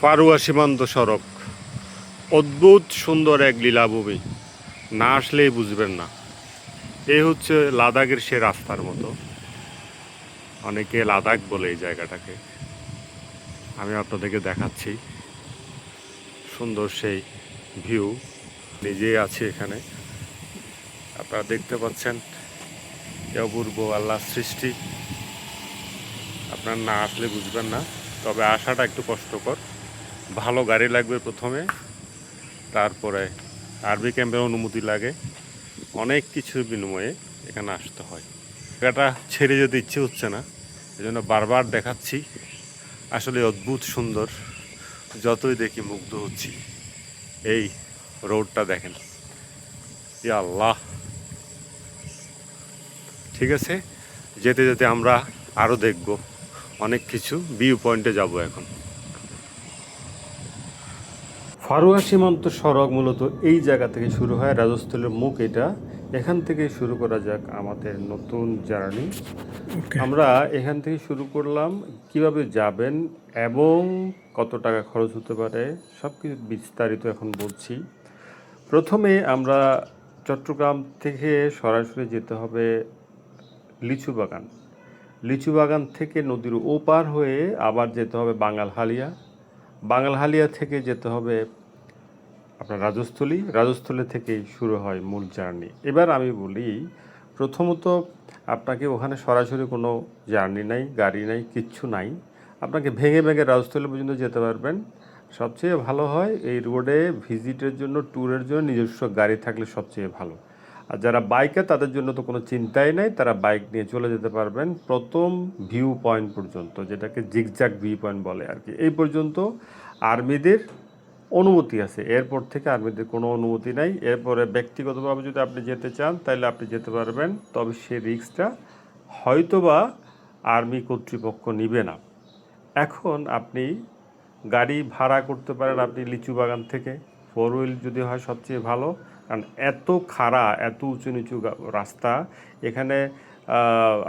ফারুয়া সীমান্ত সড়ক। অদ্ভুত সুন্দর এক লীলাভূমি। না আসলেই বুঝবেন না। এই হচ্ছে লাদাখের সে রাস্তার মতো। অনেকে লাদাখ বলে এই জায়গাটাকে। আমি আপনাদেরকে দেখাচ্ছি। সুন্দর সেই ভিউ। নিজেই আছি এখানে। আপনারা দেখতে পাচ্ছেন অপূর্ব আল্লাহ সৃষ্টি। আপনার না আসলে বুঝবেন না। তবে আসাটা একটু কষ্টকর। ভালো গাড়ি লাগবে প্রথমে, তারপরে আরবি ক্যাম্পের অনুমতি লাগে। অনেক কিছুর বিনিময়ে এখানে আসতে হয়। জায়গাটা ছেড়ে যেতে ইচ্ছে হচ্ছে না এই জন্য বারবার দেখাচ্ছি। আসলে অদ্ভুত সুন্দর, যতই দেখি মুগ্ধ হচ্ছি। এই রোডটা দেখেন। আল্লাহ। ঠিক আছে, যেতে যেতে আমরা আরও দেখব। অনেক কিছু ভিউ পয়েন্টে যাব এখন। ফারুয়া সীমান্ত সড়ক মূলত এই জায়গা থেকে শুরু হয় রাজস্থলের মুখ এটা। এখান থেকে শুরু করা যাক আমাদের নতুন জার্নি। আমরা এখান থেকে শুরু করলাম কীভাবে যাবেন এবং কত টাকা খরচ হতে পারে সব কিছু বিস্তারিত এখন বলছি। প্রথমে আমরা চট্টগ্রাম থেকে সরাসরি যেতে হবে লিচু বাগান লিচু বাগান থেকে নদীর ওপার হয়ে আবার যেতে হবে বাঙালহালিয়া বাঙালহালিয়া থেকে যেতে হবে আপনার রাজস্থলী। রাজস্থলী থেকেই শুরু হয় মূল জার্নি। এবার আমি বলি, প্রথমত আপনাকে ওখানে সরাসরি কোনো জার্নি নাই, গাড়ি নাই, কিচ্ছু নাই। আপনাকে ভেঙে ভেঙে রাজস্থলী পর্যন্ত যেতে পারবেন। সবচেয়ে ভালো হয় এই রোডে ভিজিটের জন্য ট্যুরের জন্য নিজস্ব গাড়ি থাকলে সবচেয়ে ভালো। আর যারা বাইকে, তাদের জন্য তো কোনো চিন্তাই নাই, তারা বাইক নিয়ে চলে যেতে পারবেন প্রথম ভিউ পয়েন্ট পর্যন্ত, যেটাকে জিগজাগ ভিউ পয়েন্ট বলে আর কি। এই পর্যন্ত আর্মিদের অনুমতি আছে এরপর থেকে আর্মিদের কোনো অনুমতি নাই। এরপরে ব্যক্তিগতভাবে যদি আপনি যেতে চান, তাহলে আপনি যেতে পারবেন, তবে সে রিস্কটা হয়তোবা আর্মি কর্তৃপক্ষ নিবে না। এখন আপনি গাড়ি ভাড়া করতে পারেন, আপনি লিচু বাগান থেকে, ফোর হুইল যদি হয় সবচেয়ে ভালো। কারণ এত খাড়া, এত উঁচু নিচু রাস্তা, এখানে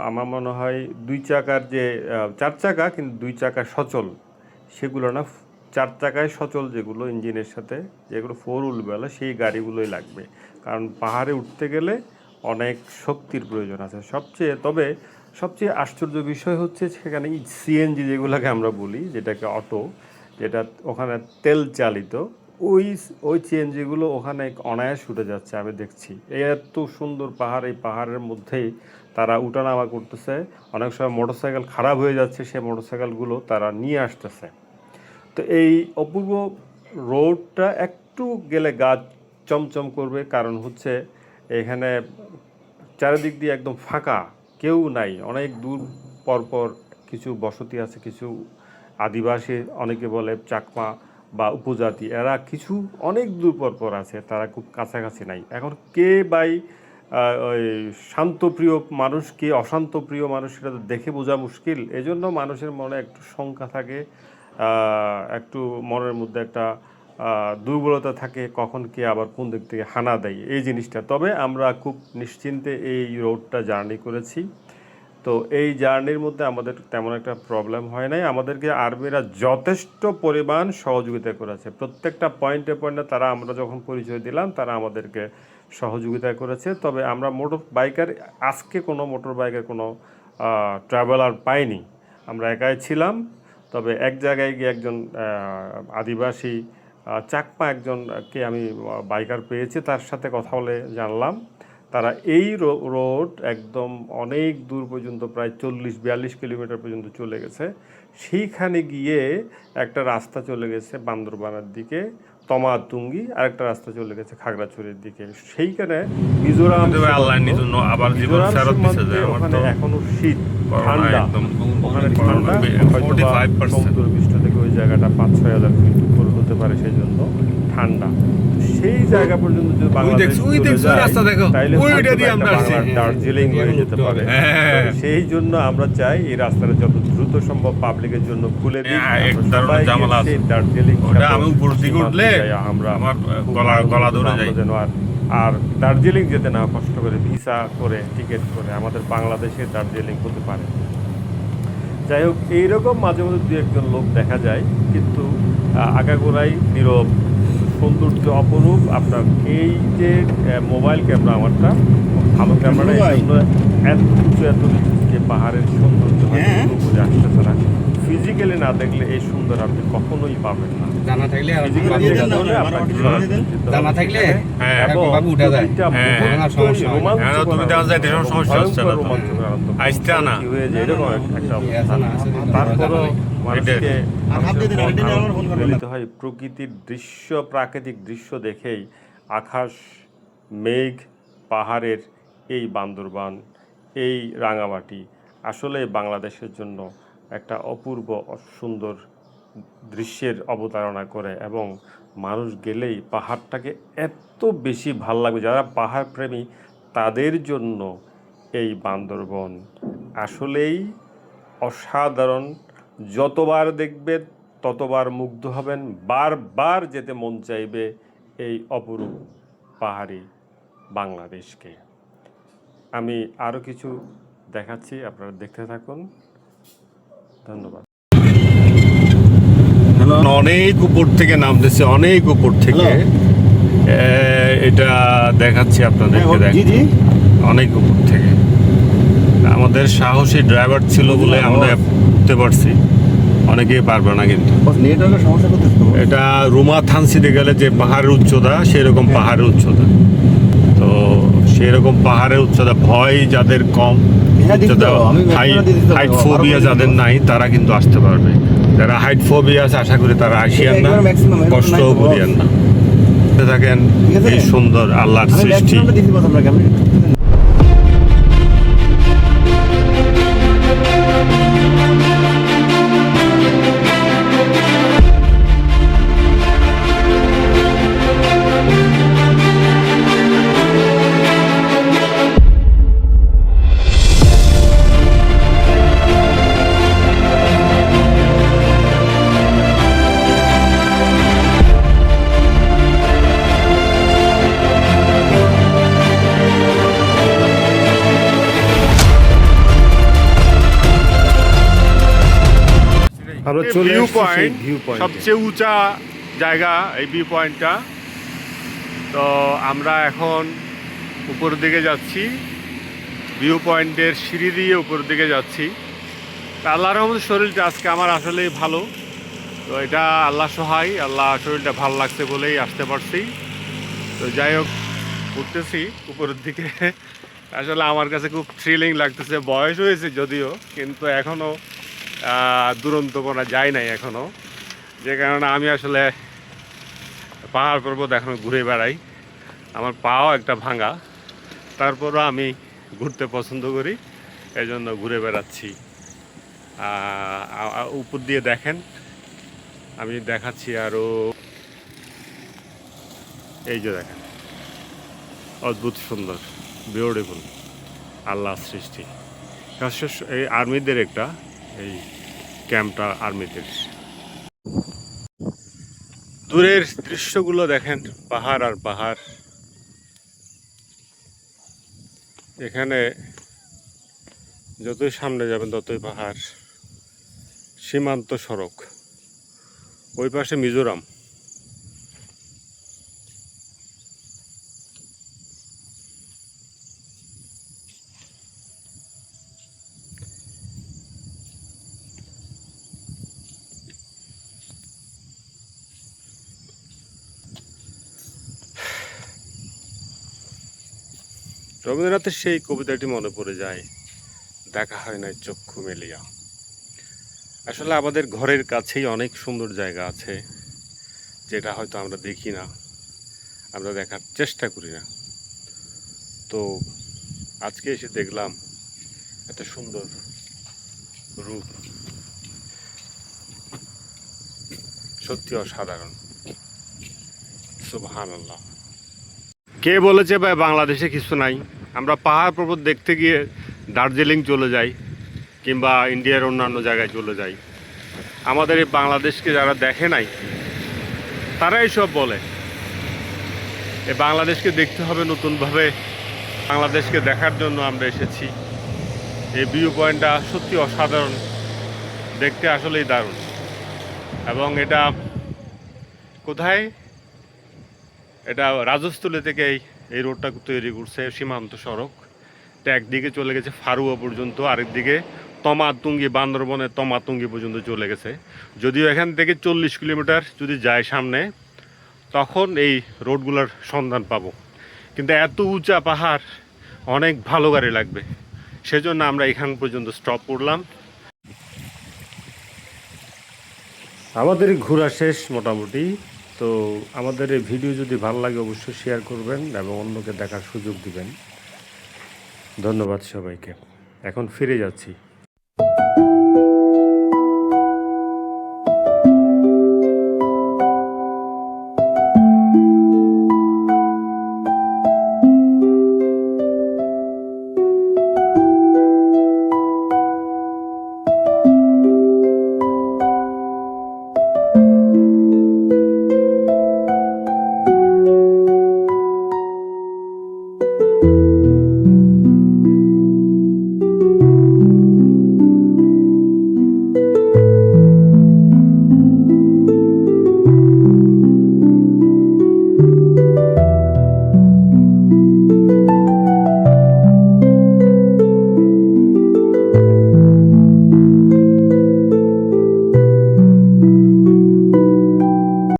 আমার মনে হয় দুই চাকার যে চার চাকা কিন্তু দুই চাকা সচল। সেগুলো না, চার চাকায় সচল যেগুলো ইঞ্জিনের সাথে, যেগুলো ফোর হুইল বলে, সেই গাড়িগুলোই লাগবে। কারণ পাহাড়ে উঠতে গেলে অনেক শক্তির প্রয়োজন আছে। সবচেয়ে, তবে সবচেয়ে আশ্চর্য বিষয় হচ্ছে সেখানে সিএনজি যেগুলোকে আমরা বলি, যেটাকে অটো যেটা ওখানে তেল চালিত ওই ওই সিএনজিগুলো ওখানে অনায়াস উঠে যাচ্ছে, আমি দেখছি। এত সুন্দর পাহাড়, এই পাহাড়ের মধ্যেই তারা উঠানামা করতেছে। অনেক সময় মোটরসাইকেল খারাপ হয়ে যাচ্ছে সেই মোটরসাইকেলগুলো তারা নিয়ে আসতেছে। তো এই অপূর্ব রোডটা একটু গেলে গাছ চমচম করবে, কারণ হচ্ছে এখানে চারিদিক দিয়ে একদম ফাঁকা, কেউ নাই। অনেক দূর পর পর কিছু বসতি আছে, কিছু আদিবাসী, অনেকে বলে চাকমা। বা উপজাতি, এরা কিছু অনেক দূর পর পর আছে, তারা খুব কাছাকাছি নাই। এখন কে বাই ওই শান্তপ্রিয় মানুষ, কে অশান্তপ্রিয় মানুষ, সেটা তো দেখে বোঝা মুশকিল। এজন্য মানুষের মনে একটু শঙ্কা থাকে একটু মনের মধ্যে একটা দুর্বলতা থাকে, কখন কে আবার কোন দিক থেকে হানা দেয়, এই জিনিসটা। তবে আমরা খুব নিশ্চিন্তে এই রোডটা জার্নি করেছি। তো এই জার্নির মধ্যে আমাদের তেমন একটা প্রবলেম হয় নাই। আমাদেরকে আর্মিরা যথেষ্ট পরিমাণ সহযোগিতা করেছে। প্রত্যেকটা পয়েন্টে পয়েন্টে তারা আমরা যখন পরিচয় দিলাম, তারা আমাদেরকে সহযোগিতা করেছে। তবে আমরা মোটর বাইকার, আজকে কোনো মোটর বাইকের কোনো ট্রাভেলার পাইনি। আমরা একাই ছিলাম। তবে এক জায়গায় গিয়ে একজন আদিবাসী চাকমা একজনকে আমি বাইকার পেয়েছি। তার সাথে কথা বলে জানলাম। তারা এই রোড একদম অনেক দূর পর্যন্ত প্রায় চল্লিশ বিয়াল্লিশ কিলোমিটার পর্যন্ত চলে গেছে। সেইখানে গিয়ে একটা রাস্তা চলে গেছে বান্দরবানের দিকে তমাতুঙ্গি আর একটা রাস্তা চলে গেছে খাগড়াছড়ির দিকে। সেইখানে মিজোরাম আবার ওখানে এখনও শীত ঠান্ডা। ওখানে ঠান্ডা হয়তো 45% সমুদ্র পৃষ্ঠ থেকে ওই জায়গাটা পাঁচ ছয় হাজার ফিট উপরে হতে পারে সেই জন্য ঠান্ডা। সেই জায়গা পর্যন্ত যদি বাংলাদেশ একটা আমরা। দার্জিলিং হয়ে যেতে পারে হ্যাঁ। সেই জন্য আমরা চাই এই রাস্তাটা যত দ্রুত সম্ভব পাবলিকের জন্য খুলে দিই হ্যাঁ, এক আমরা ধরনের ঝামেলা আছে। দার্জিলিং আমরা আমার গলা- গলা ধরে। যেন আর দার্জিলিং যেতে না কষ্ট করে ভিসা করে টিকিট করে আমাদের বাংলাদেশে দার্জিলিং হতে পারে যাই হোক এইরকম মাঝে মাঝে দু একজন লোক দেখা যায় কিন্তু আগাগোড়াই নীরব সৌন্দর্য অপরূপ। আপনার এই যে মোবাইল ক্যামেরা আমারটা ভালো ক্যামেরা এত উঁচু এত যে পাহাড়ের সৌন্দর্য বুঝে আসতেছে না। ফিজিক্যালি না দেখলে এই সুন্দর আপনি কখনোই পাবেন না। জানা থাকলে বাবু উঠা। জানা থাকলে হ্যাঁ, বাবু উঠা যায়। হ্যাঁ, হ্যাঁ, সমস্যা না। রোমাঞ্চকর তুমি দেখা যায় সমস্যা হচ্ছে না। আসতে না। হয় প্রকৃতির দৃশ্য প্রাকৃতিক দৃশ্য দেখেই আকাশ মেঘ পাহাড়ের এই বান্দরবান এই রাঙামাটি আসলে বাংলাদেশের জন্য একটা অপূর্ব সুন্দর দৃশ্যের অবতারণা করে এবং মানুষ গেলেই পাহাড়টাকে এত বেশি ভালো লাগবে, যারা পাহাড় প্রেমী তাদের জন্য এই বান্দরবন। আসলেই অসাধারণ। যতবার দেখবে ততবার মুগ্ধ হবেন, বারবার যেতে মন চাইবে এই অপরূপ পাহাড়ি বাংলাদেশকে। আমি আরও কিছু দেখাচ্ছি, আপনারা দেখতে থাকুন। ধন্যবাদ। অনেক উপর থেকে নামতেছে অনেক উপর থেকে। এটা দেখাচ্ছি আপনাদেরকে জি অনেক উপর থেকে। আমাদের সাহসী ড্রাইভার ছিল বলে আমরা উঠতে পারছি। অনেকেই পারবে না কিন্তু। এটা রুমা থানসিতে গেলে যে পাহাড়ের উচ্চতা সেরকম পাহাড়ের উচ্চতা। তো সেরকম পাহাড়ের উচ্চতা ভয় যাদের কম হ্যাঁ, উচ্চতা হাইট ফোবিয়া যাদের নাই তারা কিন্তু আসতে পারবে। যারা হাইট ফোবিয়া আছে আশা করি তারা আসিয়ান না কষ্টও করিয়েন না। দেখেন থাকেন এই সুন্দর আল্লাহর সৃষ্টি। ভিউ পয়েন্ট সবচেয়ে উঁচা জায়গা এই ভিউ পয়েন্টটা তো আমরা এখন উপরের দিকে যাচ্ছি। ভিউ পয়েন্টের সিঁড়ি দিয়ে উপরের দিকে যাচ্ছি। তা আল্লাহর শরীরটা আজকে আমার আসলেই ভালো। তো এটা আল্লাহ সহায় আল্লাহ শরীরটা ভালো লাগছে বলেই আসতে পারছি। তো যাই হোক উঠতেছি উপরের দিকে। আসলে আমার কাছে খুব থ্রিলিং লাগতেছে। বয়স হয়েছে যদিও কিন্তু এখনও দুরন্ত করা যায় নাই এখনও যে কারণে আমি আসলে পাহাড় পর্বত এখনও ঘুরে বেড়াই। আমার পাও একটা ভাঙা। তারপরও আমি ঘুরতে পছন্দ করি এই জন্য ঘুরে বেড়াচ্ছি। উপর দিয়ে দেখেন, আমি দেখাচ্ছি আরও এই যে দেখেন, অদ্ভুত সুন্দর বিউটিফুল আল্লাহ সৃষ্টি। এই আর্মিদের একটা এই ক্যাম্পটা আর্মিদের দূরের দৃশ্যগুলো দেখেন, পাহাড় আর পাহাড়। এখানে যতই সামনে যাবেন, ততই পাহাড়। সীমান্ত সড়ক। ওই পাশে মিজোরাম। রবীন্দ্রনাথের সেই কবিতাটি মনে পড়ে যায়, দেখা হয় না চক্ষু মেলিয়া। আসলে আমাদের ঘরের কাছেই অনেক সুন্দর জায়গা আছে, যেটা হয়তো আমরা দেখি না, আমরা দেখার চেষ্টা করি না। তো আজকে এসে দেখলাম এত সুন্দর রূপ। সত্যি অসাধারণ। সুবহান আল্লাহ কে বলেছে ভাই বাংলাদেশে কিছু নাই? আমরা পাহাড় পর্বত দেখতে গিয়ে দার্জিলিং চলে যাই, কিংবা ইন্ডিয়ার অন্যান্য জায়গায় চলে যাই। আমাদের এই বাংলাদেশকে যারা দেখে নাই, তারাই সব বলে এই বাংলাদেশকে দেখতে হবে নতুনভাবে। বাংলাদেশকে দেখার জন্য আমরা এসেছি। এই ভিউ পয়েন্টটা সত্যি অসাধারণ, দেখতে আসলেই দারুণ। এবং এটা কোথায়? এটা রাজস্থলী থেকে এই রোডটা তৈরি করছে সীমান্ত সড়ক। এটা একদিকে চলে গেছে ফারুয়া পর্যন্ত, আরেকদিকে তমাতুঙ্গি, বান্দরবনের তমাতুঙ্গি পর্যন্ত চলে গেছে। যদিও এখান থেকে চল্লিশ কিলোমিটার যদি যায় সামনে, তখন এই রোডগুলোর সন্ধান পাবো। কিন্তু এত উঁচা পাহাড়, অনেক ভালো গাড়ি লাগবে। সেজন্য আমরা এখান পর্যন্ত স্টপ করলাম। আমাদের ঘোরা শেষ মোটামুটি। তো আমাদের এই ভিডিও যদি ভালো লাগে অবশ্যই শেয়ার করবেন এবং অন্যকে দেখার সুযোগ দিবেন। ধন্যবাদ সবাইকে। এখন ফিরে যাচ্ছি।